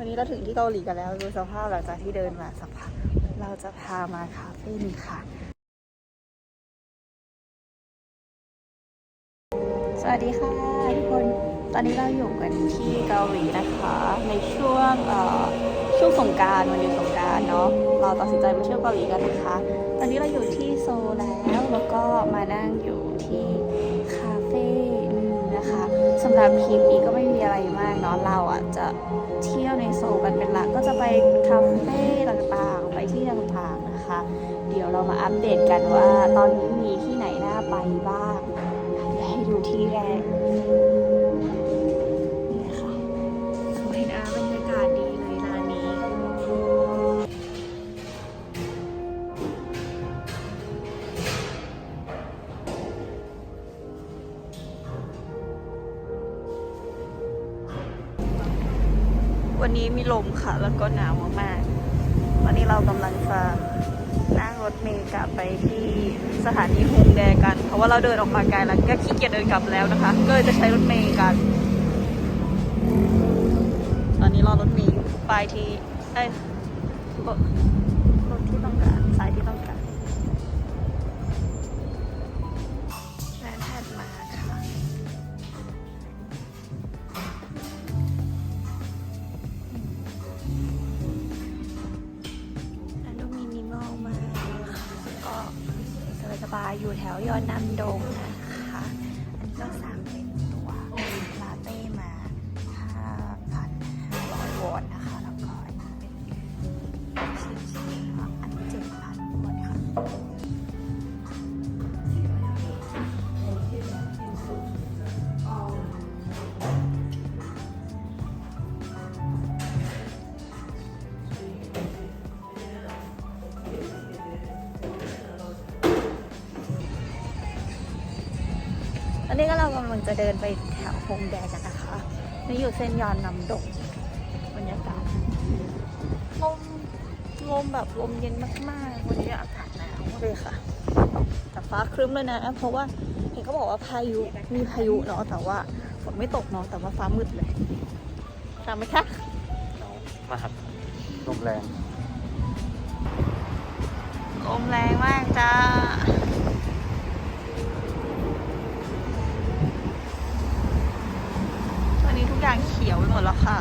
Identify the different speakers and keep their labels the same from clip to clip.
Speaker 1: วันนี้เราถึงที่เกาหลีกันแล้วดูสภาพหลังจากที่เดินมาสักพักเราจะพามาคาเฟ่นี้ค่ะ สวัสดีค่ะทุกคน ตอนนี้เราอยู่กันที่เกาหลีนะคะ ในช่วงเอ่อช่วงสงการวันหยุดสงการเนาะ เราตัดสินใจมาเที่ยวเกาหลีกันนะคะ ตอนนี้เราอยู่ที่โซแล้วแล้วก็มานั่งอยู่ หรับคลิปนี้ก็ไม่มีอะไรมากเนาะเราอะจะเที่ยวในโซลกันเป็นหลักก็จะไปคาเฟ่ต่างๆ ไปที่ต่างๆนะคะ เดี๋ยวเรามาอัปเดตกันว่าตอนนี้มีที่ไหนน่าไปบ้างให้ดูที่แรก วันนี้มีลมค่ะ แล้วก็หนาวมากๆวันนี้เรากำลังจะนั่งรถเมล์กลับไปที่สถานีฮงแดกัน เพราะว่าเราเดินออกมาไกลแล้วก็ขี้เกียจเดินกลับแล้วนะคะ ก็เลยจะใช้รถเมล์กัน ตอนนี้รอรถเมล์ไปที่เอ้ นนี้ก็เรากำลังจะเดินไปแถวฮงแดกันนะคะนี่อยู่เส้นยอนนำดงบรรยากาศลมลมแบบลมเย็นมากๆ วันนี้อากาศหนาวเลยค่ะ แต่ฟ้าครึ้มเลยนะ เพราะว่าเห็นเขาบอกว่าพายุมีพายุเนาะแต่ว่าฝนไม่ตกเนาะแต่ว่าฟ้ามืดเลยตามไหมคะ
Speaker 2: มากลมแรง
Speaker 1: ลมแรงมากจ้า อนนี้ทุกอย่างเขียวไปหมดแล้วค่ะ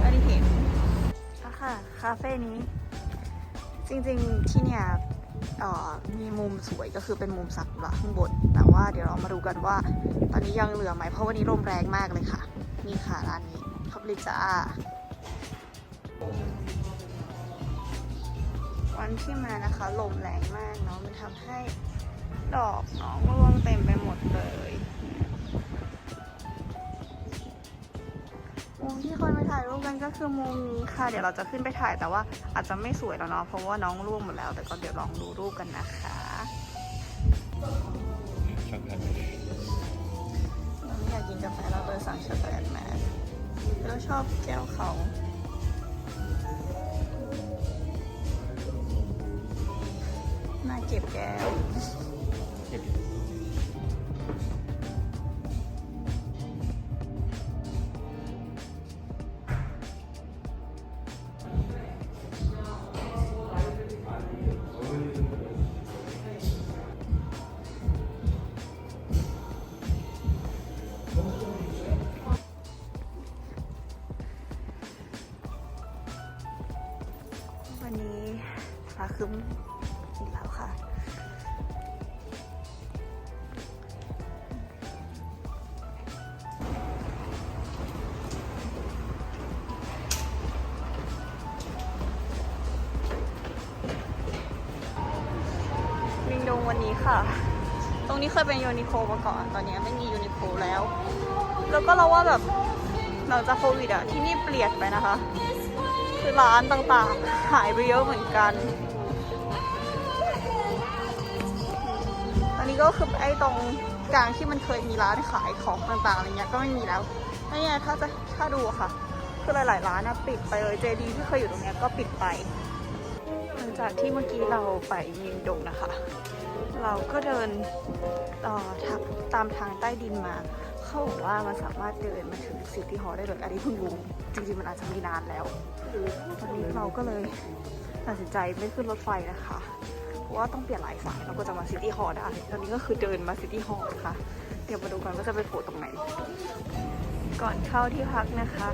Speaker 1: ไม่ได้เห็นค่ะค่ะคาเฟ่นี้ จริงๆที่เนี่ยเอ่อมีมุมสวยก็คือเป็นมุมสักระข้างบน แต่ว่าเดี๋ยวเรามาดูกันว่า ตอนนี้ยังเหลือไหม เพราะวันนี้ลมแรงมากเลยค่ะ นี่ค่ะร้านนี้คับลิจ้าวันที่มานะคะ ลมแรงมากเนาะมันทำให้ดอกน้องร่วงเต็มไปหมดเลย กันก็คือมุมนี้ค่ะ เดี๋ยวเราจะขึ้นไปถ่ายแต่ว่าอาจจะไม่สวยแล้วเนาะเพราะว่าน้องร่วงหมดแล้ว แต่ก็เดี๋ยวลองดูรูปกันนะคะ
Speaker 2: ช็อกโกแลต
Speaker 1: น้องอยากกินกาแฟเราเลยสั่งช็อกโกแลตมาเราชอบแก้วเขาน่าเก็บแก้ว วันนี้ค่ะ ตรงนี้เคยเป็นยูนิโคมาก่อน ตอนนี้ไม่มียูนิโคแล้ว แล้วก็เราว่าแบบหลังจากโควิดอะที่นี่เปลี่ยนไปนะคะ คือร้านต่างๆ หายไปเยอะเหมือนกัน ตอนนี้ก็คือไอ้ตรงกลางที่มันเคยมีร้านขายของต่างๆอะไรเงี้ยก็ไม่มีแล้วนี่ยถ้าจะถ้าดูค่ะ คือหลายๆร้านนะปิดไปเลยเจดีที่เคยอยู่ตรงเนี้ยก็ปิดไป หลังจากที่เมื่อกี้เราไปมินดงนะคะ เราก็เดินต่อทาตามทางใต้ดินมา เขาบอกว่ามันสามารถเดินมาถึงซิตี้ฮอร์ได้เลยอันนี้เพิ่งรู้จริงๆมันอาจจะมีนานแล้วตอนนี้เราก็เลยตัดสินใจไม่ขึ้นรถไฟนะคะ เพราะว่าต้องเปลี่ยนหลายสายเราก็จะมาซิตี้ฮอลล์ได้ ตอนนี้ก็คือเดินมาซิตี้ฮอลล์นะคะ เดี๋ยวมาดูกันว่าจะไปโผล่ตรงไหน ก่อนเข้าที่พักนะคะ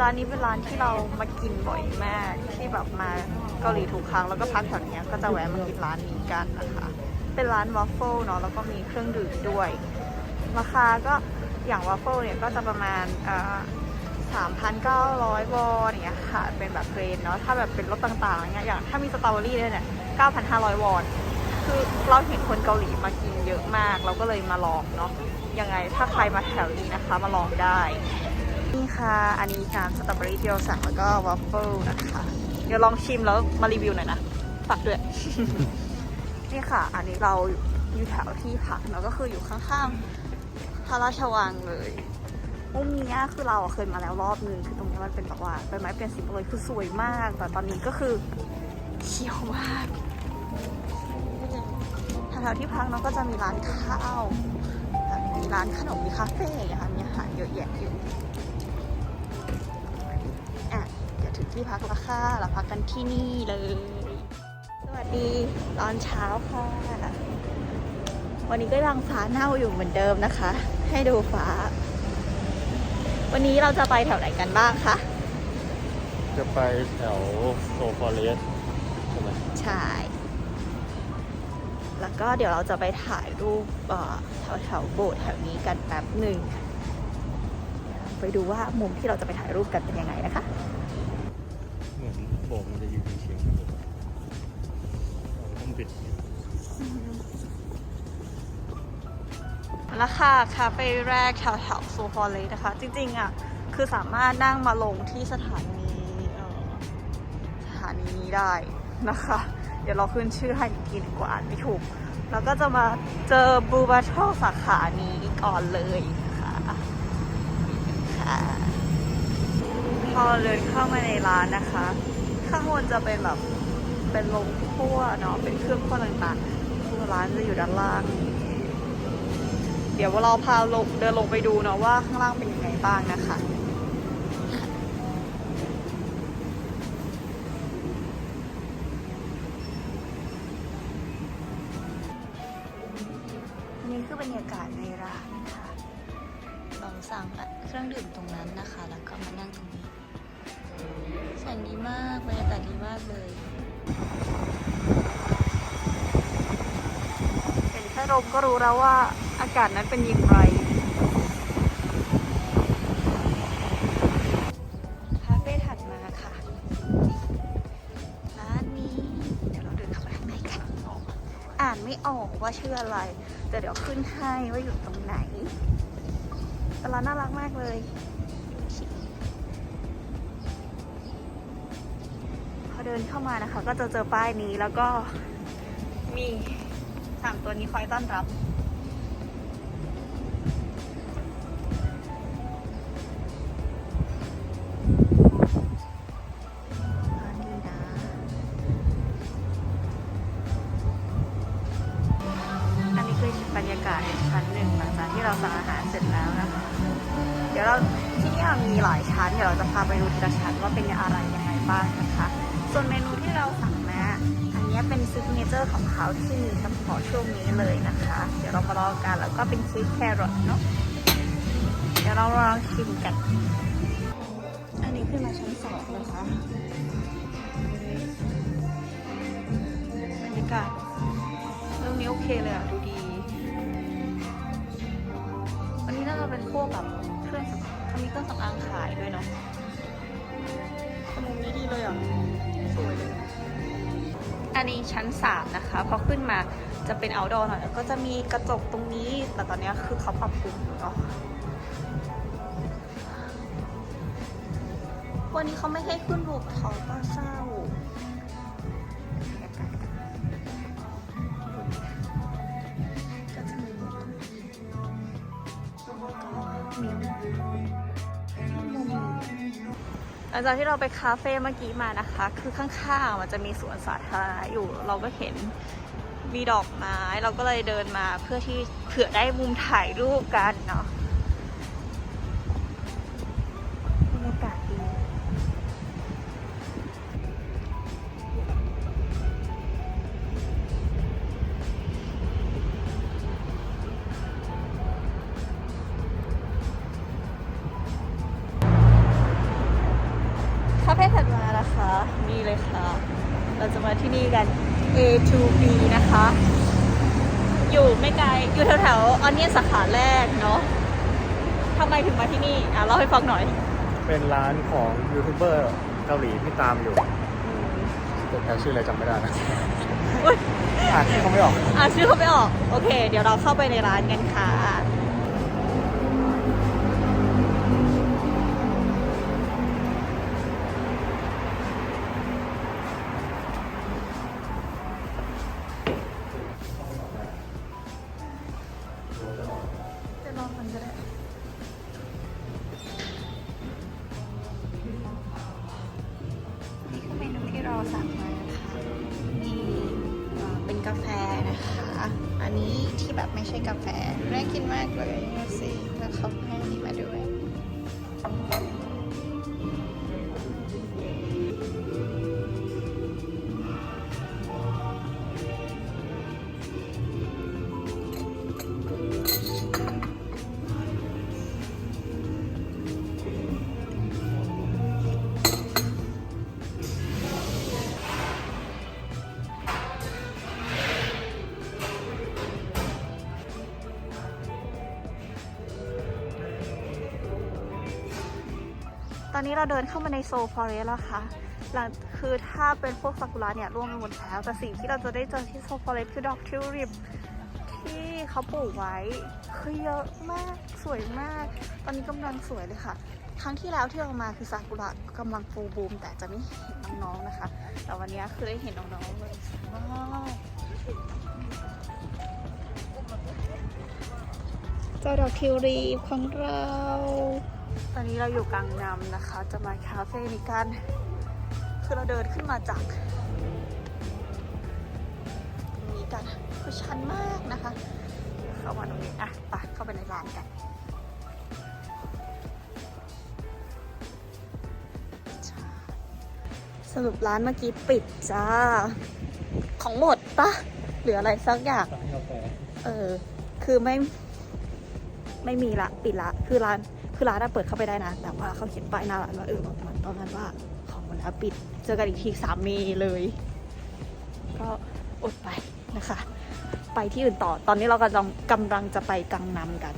Speaker 1: ร้านนี้เป็นร้านที่เรามากินบ่อยมากที่แบบมาเกาหลีทุกครั้งแล้วก็พักแถวเนี้ยก็จะแวะมากินร้านนี้กันนะคะ เป็นร้านวอฟเฟิลเนาะแล้วก็มีเครื่องดื่มด้วย ราคาก็อย่างวอฟเฟิลเนี่ยก็จะประมาณสามพันเก้าร้อยวอนอย่างเงี้ยค่ะ เป็นแบบเกรนเนาะถ้าแบบเป็นรสต่างๆอะไรเงี้ยอย่างถ้ามีสตรอเบอรี่ด้วยเนี่ยเก้าพันห้าร้อยวอนคือเราเห็นคนเกาหลีมากินเยอะมาก เราก็เลยมาลองเนาะยังไงถ้าใครมาแถวนี้นะคะมาลองได้ นี่ค่ะ อันนี้น้ำสตรอเบอรี่ที่เราสั่งแล้วก็วอฟเฟิลนะคะ เดี๋ยวลองชิมแล้วมารีวิวหน่อยนะฝากด้วย นี่ค่ะ อันนี้เราอยู่แถวที่พักเนาะก็คืออยู่ข้างๆพระราชวังเลยมุมเนี้ยคือเราเคยมาแล้วรอบนึงคือตรงนี้มันเป็นแบบว่าใบไม้เปลี่ยนสีเลยคือสวยมาก แต่ตอนนี้ก็คือเขียวมากแถวที่พักเนาะก็จะมีร้านข้าวมีร้านขนมมีคาเฟ่อย่างเงี้ยค่ะมีอาหารเยอะแยะอยู่อะเดี๋ยวถึงที่พักแล้วค่ะเราพักกันที่นี่เลย ดีตอนเช้าค่ะ วันนี้ก็ยังฟ้าเน่าอยู่เหมือนเดิมนะคะ ให้ดูฟ้า วันนี้เราจะไปแถวไหนกันบ้างคะ
Speaker 2: จะไปแถวโซฟอเรสใช่ไหม
Speaker 1: ใช่ แล้วก็เดี๋ยวเราจะไปถ่ายรูปเอ่อแถวแถวๆโบสถ์แถวนี้กันแป๊บหนึ่ง ไปดูว่ามุมที่เราจะไปถ่ายรูปกันเป็นยังไงนะคะ
Speaker 2: เหมือนโบกมันจะอยู่เฉียงๆ กันเลยต้องปิด
Speaker 1: ราคาเฟ่แรกแถวแถวโซฟอร์เลยนะคะ จริงๆอะคือสามารถนั่งมาลงที่สถานีสถานีนี้ได้นะคะ เดี๋ยวเราขึ้นชื่อให้อีกทีหนึงกว่าอ่านไม่ถูก แล้วก็จะมาเจอบูบาทอสาขานี้ก่อนเลยค่ะค่ะพอเดินเข้ามาในร้านนะคะ ข้างบนจะเป็นแบบ เป็นโรงคั่วเนาะเป็นเครื่องคั่วต่างๆคือร้านจะอยู่ด้านล่าง เดี๋ยวเราพาลงเดินลงไปดูเนาะว่าข้างล่างเป็นยังไงบ้างนะคะนี่คือบรรยากาศในร้านค่ะลองสั่งเครื่องดื่มตรงนั้นนะคะ แล้วก็มานั่งตรงนี้แสงดีมาก บรรยากาศดีมากเลย เห็นแค่ลมก็รู้แล้วว่าอากาศนั้นเป็นอย่างไร คาเฟ่ถัดมาค่ะ ร้านนี้ เดี๋ยวเราเดินเข้าไปข้างในกันอ่านไม่ออกว่าชื่ออะไร แต่เดี๋ยวขึ้นให้ว่าอยู่ตรงไหนแต่ร้านน่ารักมากเลย เดินเข้ามานะคะ ก็จะเจอป้ายนี้แล้วก็มีสามตัวนี้คอยต้อนรับอัน วกแบบเครื่องเขามีเครื่องสำอางขายด้วยเนาะต่มุมนี้ดีเลยอะ สวยเลยอันนี้ชั้นสามนะคะพอขึ้นมาจะเป็น outdoor หน่อยแล้วก็จะมีกระจกตรงนี้ แต่ตอนนี้คือเขาปรับปรุงเนาะวันนี้เขาไม่ให้ขึ้นรูปเขาก็เศ ลังจากที่เราไปคาเฟ่เมื่อกี้มานะคะ คือข้างๆมันจะมีสวนสาธารณะอยู่ เราก็เห็นมีดอกไม้ เราก็เลยเดินมาเพื่อที่เผื่อได้มุมถ่ายรูปกัน A to B นะคะ อยู่ไม่ไกล อยู่แถวๆออนเนียนสาขาแรกเนาะทำไมถึงมาที่นี่ อะเล่าให้ฟังหน่อย
Speaker 2: เป็นร้านของยูทูบเบอร์เกาหลีที่ตามอยู่แต่ชื่ออะไรจำไม่ได้นะ
Speaker 1: อุ๊ย
Speaker 2: อ่านชื่อเขาไม่ออก
Speaker 1: อะชื่อเขาไม่ออก โอเค เดี๋ยวเราเข้าไปในร้านกันค่ะจะ อนนี้เราเดินเข้ามาในโซฟอเรสแล้วค่ะหลังคือถ้าเป็นพวกซากุระเนี่ยร่วงไปหมดแล้วแต่สิ่งที่เราจะได้เจอที่โซฟอเรสคือดอกทิวลิปที่เขาปลูกไว้คือเยอะมากสวยมาก ตอนนี้กำลังสวยเลยค่ะ ครั้งที่แล้วที่เรามาคือซากุระกำลังฟูบูม แต่จะไม่เห็นน้องๆนะคะ แต่วันนี้คือได้เห็นน้องๆเลยวยมากเจ้าดอกทิวลิปของเรา ตอนนี้เราอยู่กลางน้ำนะคะ จะมาคาเฟ่นี้กัน คือเราเดินขึ้นมาจากตรงนี้กันคือชันมากนะคะ เข้ามาตรงนี้อะไปเข้าไปในร้านกันสรุปร้านเมื่อกี้ปิดจ้า ของหมดปะหรืออะไรสักอย่าง
Speaker 2: สั่งกาแฟ
Speaker 1: เออ คือไม่ ไม่มีละ ปิดละ คือร้าน คือร้านเปิดเข้าไปได้นะ แต่ว่าเขาเขียนป้ายหน้าร้านว่าเออเหมือนตอนนั้นว่าของหมดแล้วปิด เจอกันอีกทีสามเมเลย ก็อดไปนะคะ ไปที่อื่นต่อ ตอนนี้เรากำลังกำลังจะไปกังนำกัน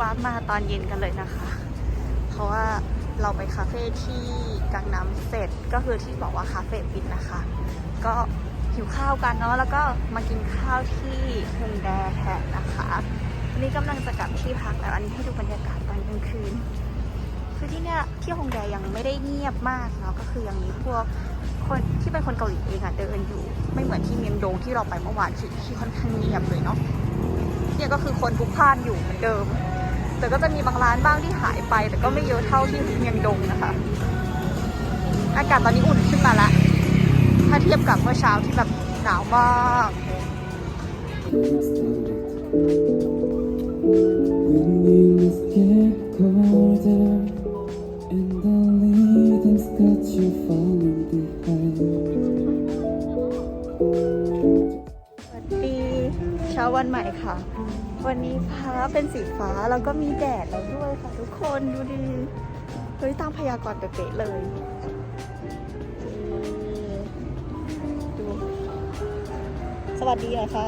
Speaker 1: วาร์ปมาตอนเย็นกันเลยนะคะ เพราะว่าเราไปคาเฟ่ที่กังนำเสร็จก็คือที่บอกว่าคาเฟ่ปิดนะคะ ก็หิวข้าวกันเนาะแล้วก็มากินข้าวที่ฮงแดแทนนะคะ นนี้กำลังจะกลับที่พักแล้ว อันนี้ให้ดูบรรยากาศตอนกลางคืน คือที่เนี่ยที่ฮงแดยังไม่ได้เงียบมากเนาะก็คือยังมีพวกคนที่เป็นคนเกาหลีเองอะเดินอยู่ ไม่เหมือนที่เมียงดงที่เราไปเมื่อวานที่ที่ค่อนข้างเงียบเลยเนาะเนี่ยก็คือคนพลุกพล่านอยู่เหมือนเดิม แต่ก็จะมีบางร้านบ้างที่หายไป แต่ก็ไม่เยอะเท่าที่เมียงดงนะคะ อากาศตอนนี้อุ่นขึ้นมาล้วถ้าเทียบกับเมื่อเช้าที่แบบหนาวมาก
Speaker 3: When you get colder and the leaves got you falling behind.
Speaker 1: สวัสดีเช้าวันใหม่ค่ะ วันนี้ฟ้าเป็นสีฟ้าแล้วก็มีแดดแล้วด้วยค่ะทุกคนดูดิเฮ้ยตามพยากรณ์เป๊ะๆเลยดูสวัสดีอะค่ะ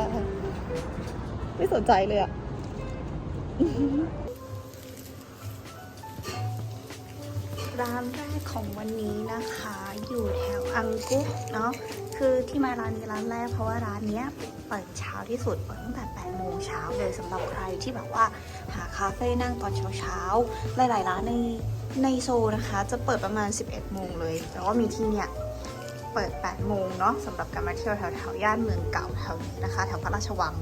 Speaker 1: ไม่สนใจเลยอะ ร้านแรกของวันนี้นะคะ อยู่แถวอังกุกเนาะคือที่มาร้านนี้ร้านแรกเพราะว่าร้านเนี้ยเปิดเช้าที่สุดเปิดตั้งแต่8โมงเช้าเลยสำหรับใครที่แบบว่าหาคาเฟ่นั่งตอนเช้าๆหลายๆร้านในในโซนะคะ จะเปิดประมาณ 11 โมงเลย แต่ว่ามีที่เนี่ยเปิด 8 โมงเนาะสำหรับการมาเที่ยวแถวแถวๆย่านเมืองเก่าแถวนี้นะคะแถวพระราชวัง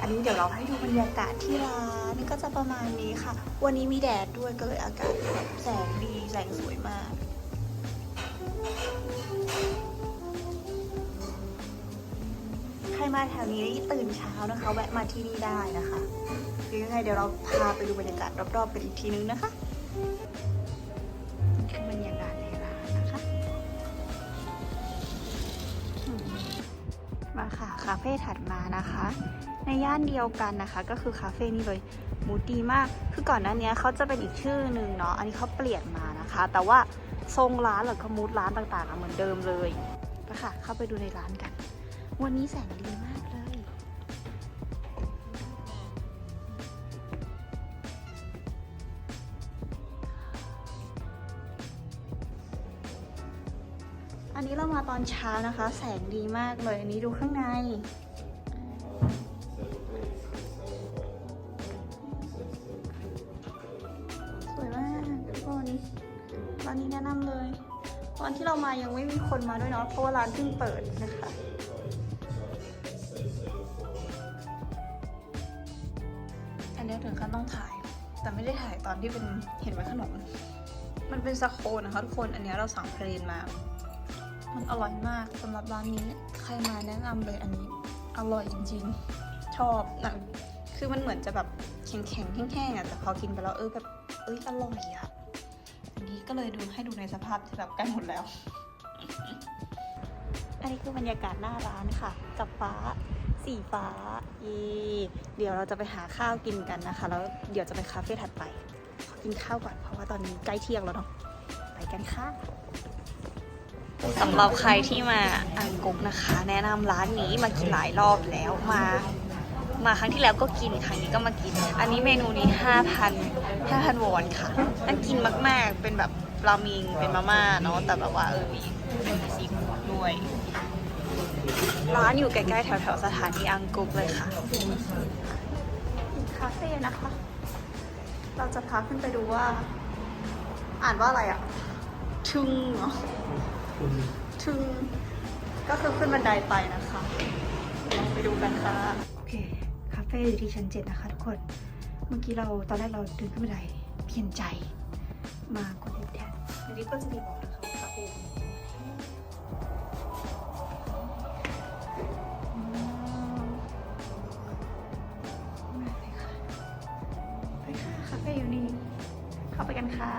Speaker 1: อันนี้เดี๋ยวเราให้ดูบรรยากาศที่ร้านนี่ก็จะประมาณนี้ค่ะ วันนี้มีแดดด้วยก็เลยอากาศแสงดีแสงสวยมากใครมาแถวนี้ตื่นเช้านะคะ แวะมาที่นี่ได้นะคะเดี๋ยวยังไงเดี๋ยวเราพาไปดูบรรยากาศรอบๆกันอีกทีนึงนะคะคือบรรยากาศในร้านนะคะมาค่ะคาเฟ่ถัดมานะคะ ในย่านเดียวกันนะคะ ก็คือคาเฟ่นี่เลยมูดดีมาก คือก่อนหน้านี้เขาจะเป็นอีกชื่อหนึ่งเนาะ อันนี้เขาเปลี่ยนมานะคะ แต่ว่าทรงร้านหรือก็มูดร้านต่างๆเหมือนเดิมเลยไปค่ะเข้าไปดูในร้านกัน วันนี้แสงดีมากเลย อันนี้เรามาตอนเช้านะคะ แสงดีมากเลย อันนี้ดูข้างใน เรามายังไม่มีคนมาด้วยเนาะเพราะว่าร้านเพิ่งเปิดนะคะอันนี้ถึงขั้นต้องถ่าย แต่ไม่ได้ถ่ายตอนที่เป็นเห็นไหมขนม มันเป็นสโคนนะคะทุกคนอันนี้เราสั่งเพลนมา มันอร่อยมากสำหรับร้านนี้ใครมาแนะนำเลยอันนี้อร่อยจริงๆ ชอบนะคือมันเหมือนจะแบบแข็งๆแห้งๆอะแต่พอกินไปแล้วเออแบบเอ้ยอร่อยอะ นนี้ก็เลยดูให้ดูในสภาพที่แบบใกล้หมดแล้ว อันนี้คือบรรยากาศหน้าร้านค่ะ กับฟ้าสีฟ้าเย่เดี๋ยวเราจะไปหาข้าวกินกันนะคะ แล้วเดี๋ยวจะไปคาเฟ่ถัดไปขอกินข้าวก่อนเพราะว่าตอนนี้ใกล้เที่ยงแล้วเนาะไปกันค่ะสำหรับใครที่มาอังกุกนะคะ แนะนำร้านนี้มากินหลายรอบแล้วมา มาครั้งที่แล้วก็กินครั้งนี้ก็มากิน อันนี้เมนูนี้ 5,000 5,000วอนค่ะน่ากินมาก ๆ เป็นแบบรามิงเป็นมาม่าเนาะแต่แบบว่าเออมีเป็นซีฟู้ดด้วย ร้านอยู่ใกล้ๆแถวๆสถานีอังกุกเลยค่ะคาเฟ่นะคะ เราจะพาขึ้นไปดูว่า อ่านว่าอะไรอะทึงเหรอทึง ก็คือขึ้นบันไดไปนะคะลองไปดูกันค่ะโอ เคาเฟ่อยู่ที่ชั้นเจ็ดนะคะทุกคน เมื่อกี้เราตอนแรกเราเดินขึ้นบันไดเพียนใจมากดลิฟต์แทนในนี้ก็จะมีบอกนะคะว่าคาเฟ่ไปค่ะคาเฟ่อยู่นี่ เข้าไปกันค่ะ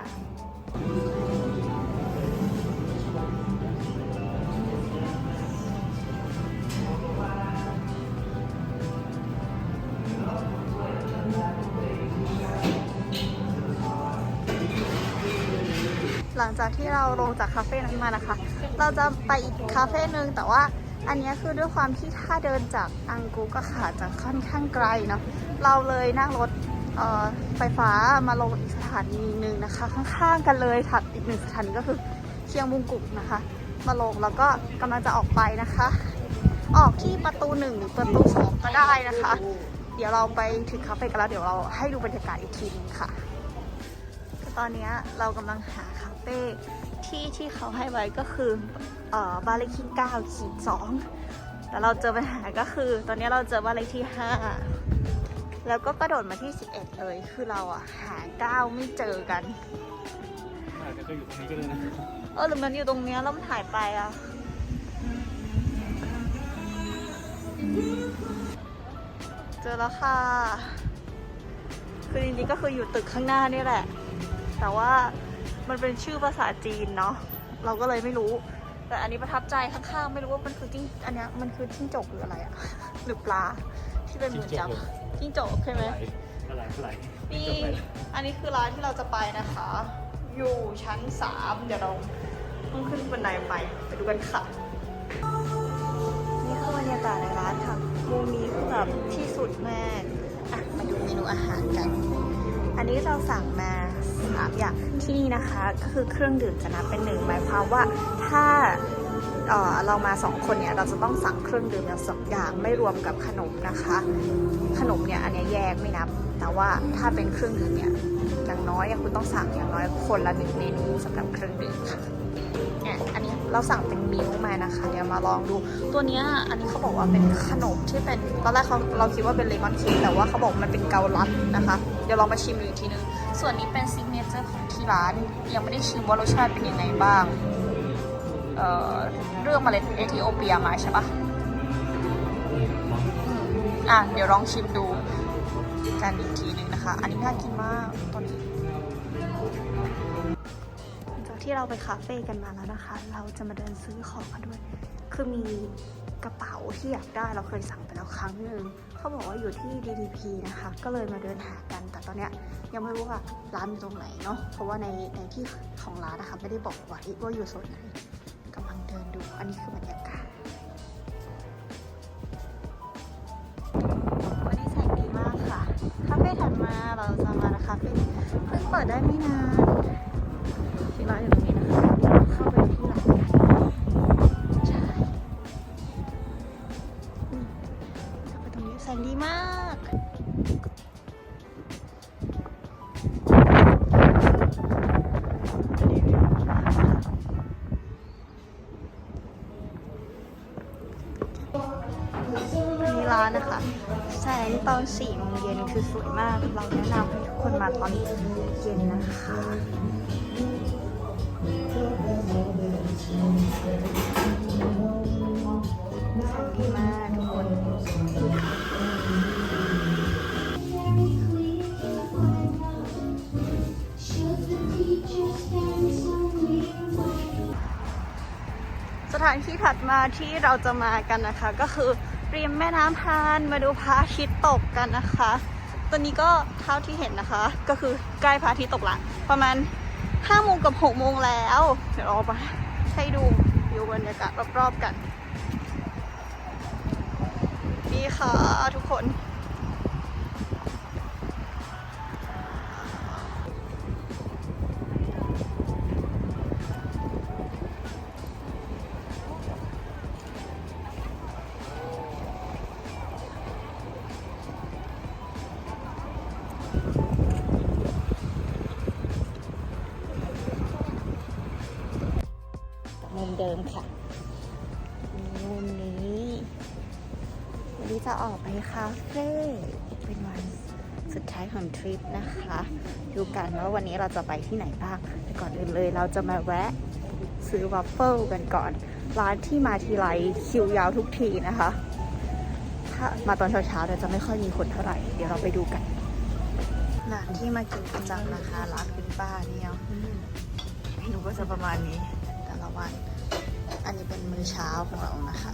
Speaker 1: จากที่เราลงจากคาเฟ่นั้นมานะคะ เราจะไปอีกคาเฟ่หนึ่งแต่ว่าอันนี้คือด้วยความที่ถ้าเดินจากอังกูก็ขาจะค่อนข้างไกลเนาะเราเลยนั่งรถไฟฟ้ามาลงอีกสถานีหนึ่งนะคะ ข้างๆกันเลยถัดอีกหนึ่งสถานีก็คือเชียงบุงกุกนะคะ มาลงแล้วก็กำลังจะออกไปนะคะ ออกที่ประตูหนึ่งหรือประตูสองก็ได้นะคะ เดี๋ยวเราไปถึงคาเฟ่กันแล้วเดี๋ยวเราให้ดูบรรยากาศอีกทีนึงค่ะ คือตอนนี้เรากำลังหา เฟ่ที่ที่เขาให้ไว้ก็คือเอ่อบ้านเลขที่9ขีด2แต่เราเจอปัญหาก็คือ ตอนนี้เราเจอบ้านเลขที่5แล้วก็กระโดดมาที่11เลยคือเราอะหา9ไม่เจอกัน
Speaker 2: อาจจะเคยอยู่ตรงนี้ก็ได้นะ
Speaker 1: เออหรือมันอยู่ตรงเนี้ยแล้วมันหายไปอะเจอแล้วค่ะ คือจริงๆก็คืออยู่ตึกข้างหน้านี่แหละ แต่ว่า มันเป็นชื่อภาษาจีนเนาะเราก็เลยไม่รู้ แต่อันนี้ประทับใจข้างๆไม่รู้ว่ามันคือจิ้งอันเนี้ยมันคือจิ้งจกหรืออะไรอะหรือปลาที่เป็นเหมือนจับจิ้งจกใช่ไหม
Speaker 2: อะไรอะไร
Speaker 1: นี่อันนี้คือร้านที่เราจะไปนะคะ อยู่ชั้นสามเดี๋ยวเราต้องขึ้นบันไดไปไปดูกันค่ะนี่คือบรรยากาศในร้านค่ะมุมนี้คือแบบที่สุดแม่อะมาดูเมนูอาหารกัน อันนี้เราสั่งมาสามอย่างที่นี่นะคะ ก็คือเครื่องดื่มจะนับเป็นหนึ่งหมายความว่าถ้าเออเรามาสองคนเนี่ยเราจะต้องสั่งเครื่องดื่มอย่างสองอย่างไม่รวมกับขนมนะคะ ขนมเนี่ยอันนี้แยกไม่นับ แต่ว่าถ้าเป็นเครื่องดื่มเนี่ยอย่างน้อยอะคุณต้องสั่งอย่างน้อยคนละหนึ่งเมนูสำหรับเครื่องดื่มค่ะอันนี้เราสั่งเป็นมิ้วมานะคะเดี๋ยวมาลองดู ตัวเนี้ยอันนี้เขาบอกว่าเป็นขนมที่เป็นตอนแรกเขาเราคิดว่าเป็นเลมอนเค้กแต่ว่าเขาบอกมันเป็นเกาลัดนะคะ เดี๋ยวลองมาชิมดูอีกทีนึง ส่วนนี้เป็นซิกเนเจอร์ของที่ร้าน ยังไม่ได้ชิมว่ารสชาติเป็นยังไงบ้าง เอ่อ เรื่องเมล็ดเอธิโอเปียมาใช่ปะอะ เดี๋ยวลองชิมดูกันอีกทีนึงนะคะ อันนี้น่ากินมากตัวนี้จากที่เราไปคาเฟ่กันมาแล้วนะคะ เราจะมาเดินซื้อของกันด้วย คือมีกระเป๋าที่อยากได้เราเคยสั่งไปแล้วครั้งหนึ่งเขาบอกว่าอยู่ที่ DDP นะคะ ก็เลยมาเดินหา แต่ตอนเนี้ยยังไม่รู้ว่าร้านอยู่ตรงไหนเนาะเพราะว่าในในที่ของร้านนะคะไม่ได้บอกไว้ว่าอยู่โซนไหนกำลังเดินดู อันนี้คือบรรยากาศวันนี้แสงดีมากค่ะคาเฟ่ถัดมาเราจะมานะคาเฟ่เพิ่งเปิดได้ไม่นานที่ร้านอยู่ตรงนี้นะคะเดี๋ยวเข้าไปที่ร้าน แสงตอนสี่โมงเย็นคือสวยมาก เราแนะนำให้ทุกคนมาตอนเย็นนะคะดีมากทุกคนสถานที่ถัดมาที่เราจะมากันนะคะก็คือ ริมแม่น้ำพานมาดูพระอาทิตย์ตกกันนะคะ ตอนนี้ก็เท่าที่เห็นนะคะ ก็คือใกล้พระอาทิตย์ตกละ ประมาณ5โมงกับ6โมงแล้ว เดี๋ยวเราไปให้ดูวิวบรรยากาศรอบๆกัน นี่ค่ะทุกคน นะคะ ดูกันว่าวันนี้เราจะไปที่ไหนบ้างแต่ก่อนอื่นเลยเราจะมาแวะซื้อวัฟเฟิลกันก่อน ร้านที่มาทีไรคิวยาวทุกทีนะคะ ถ้ามาตอนเช้าๆเนี่ยจะไม่ค่อยมีคนเท่าไหร่ เดี๋ยวเราไปดูกันร้านที่มากินประจำนะคะร้านคุณป้าเนี่ยเมนูก็จะประมาณนี้แต่ละวัน อันนี้เป็นมื้อเช้าของเรานะคะ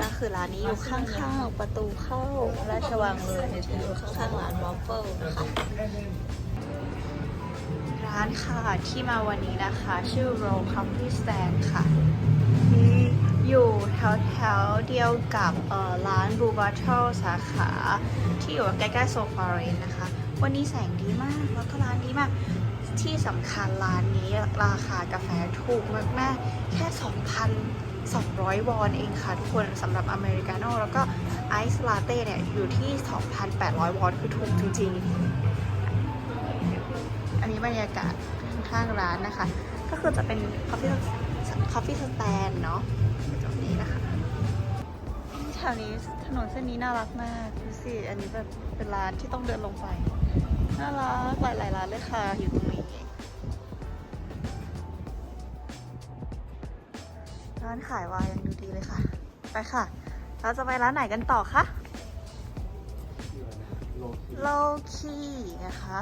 Speaker 1: ก็คือร้านนี้อยู่ข้างๆประตูเข้าราชวังเลยอยู่ข้างๆร้านวอฟเฟิลนะคะร้านค่ะที่มาวันนี้นะคะ ชื่อ Roll Coffee Stand ค่ะที่อยู่แถวๆเดียวกับร้าน Blue Bottle สาขา ที่อยู่ใกล้ๆโซฟาเรนนะคะ วันนี้แสงดีมากแล้วก็ร้านดีมากที่สำคัญร้านนี้ราคากาแฟถูกมากๆแค่ 200 วอนเองค่ะทุกคนสำหรับอเมริกาโน่แล้วก็ไอซ์ลาเต้เนี่ยอยู่ที่ 2,800 วอนคือถูกจริง ๆ อันนี้บรรยากาศข้างร้านนะคะ ก็คือจะเป็นคอฟฟี่คอฟฟี่สแตนเนาะตรงนี้นะคะแถวนี้ถนนเส้นนี้น่ารักมากดูสิอันนี้แบบเป็นร้านที่ต้องเดินลงไปน่ารักหลายๆร้านเลยค่ะอยู่ตรงนี้ ร้านขายวายยังดูดีเลยค่ะ ไปค่ะ เราจะไปร้านไหนกันต่อคะ
Speaker 2: โลคี
Speaker 1: นะคะ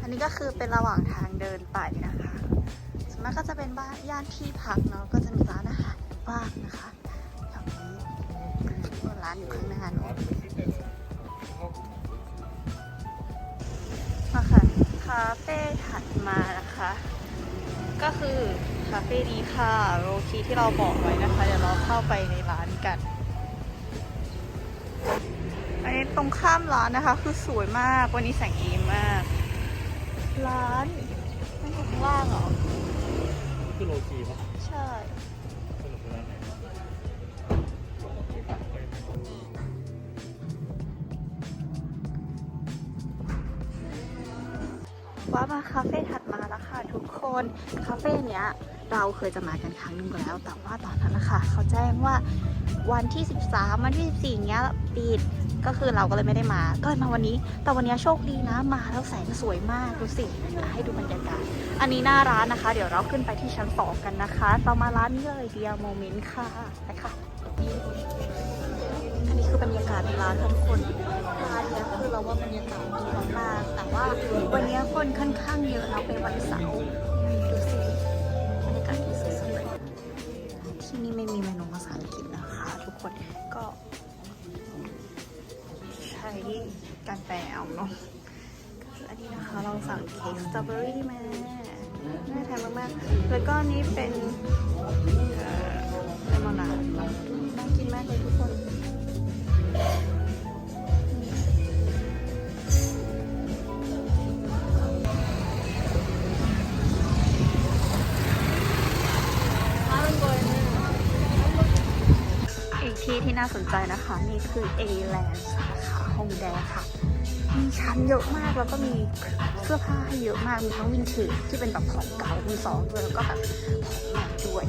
Speaker 1: อันนี้ก็คือเป็นระหว่างทางเดินไปนะคะส่วนมากก็จะเป็นบ้านย่านที่พักเนาะก็จะมีร้านอาหารบ้างนะคะแถวนี้ส่ร้านอยู่ข้างหน้าเนอะมาค่ะคาเฟ่ถัดมานะคะ ก็คือาเฟ่นี้ค่ะโรคีที่เราบอกไว้นะคะ เดี๋ยวเราเข้าไปในร้านกัน อันนี้ตรงข้ามร้านนะคะ คือสวยมาก วันนี้แสงดีมาก ร้านมันอยู่ข้างล่างเหรอ
Speaker 2: คือโลคีปะ
Speaker 1: ใช่
Speaker 2: สรุปเป็นร้านไหน
Speaker 1: ว่ามาคาเฟ่ถัดมาแล้วค่ะทุกคน คาเฟ่เนี้ย เราเคยจะมากันครั้งหนึ่งแล้ว แต่ว่าตอนนั้นนะคะเขาแจ้งว่าวันที่ 13 วันที่ 14เนี้ยปิดก็คือเราก็เลยไม่ได้มา ก็เลยมาวันนี้ แต่วันนี้โชคดีนะ มาแล้วแสงสวยมากดูสิให้ดูบรรยากาศ อันนี้หน้าร้านนะคะ เดี๋ยวเราขึ้นไปที่ชั้นสองกันนะคะ เรามาร้านนี้เลยเดียโมเมนต์ค่ะ ไปค่ะ อันนี้คือบรรยากาศในร้านทุกคนร้านเนี้ยคือเราว่าบรรยากาศดีมากแต่ว่าวันนี้คนค่อนข้างเยอะเราเป็นวันเสาร์ดูสิ ที่นี่ไม่มีเมนูภาษาอังกฤษนะคะ ทุกคนก็ใช้การแปลเอาเนาะคืออันนี้นะคะเราสั่งเค้กสตรอเบอรี่มาน่าทานมากๆ แล้วก็นี้เป็นเอ่อเลมอนนาดน่ากินมากเลยทุกคนาสนใจนะคะ นี่คือ A Land นะคะฮงแดค่ะ มีชั้นเยอะมากแล้วก็มีเสื้อผ้าให้เยอะมาก มีทั้งวินเทจที่เป็นแบบของเก่ามือสองด้วยแล้วก็แบบของใหม่ด้วย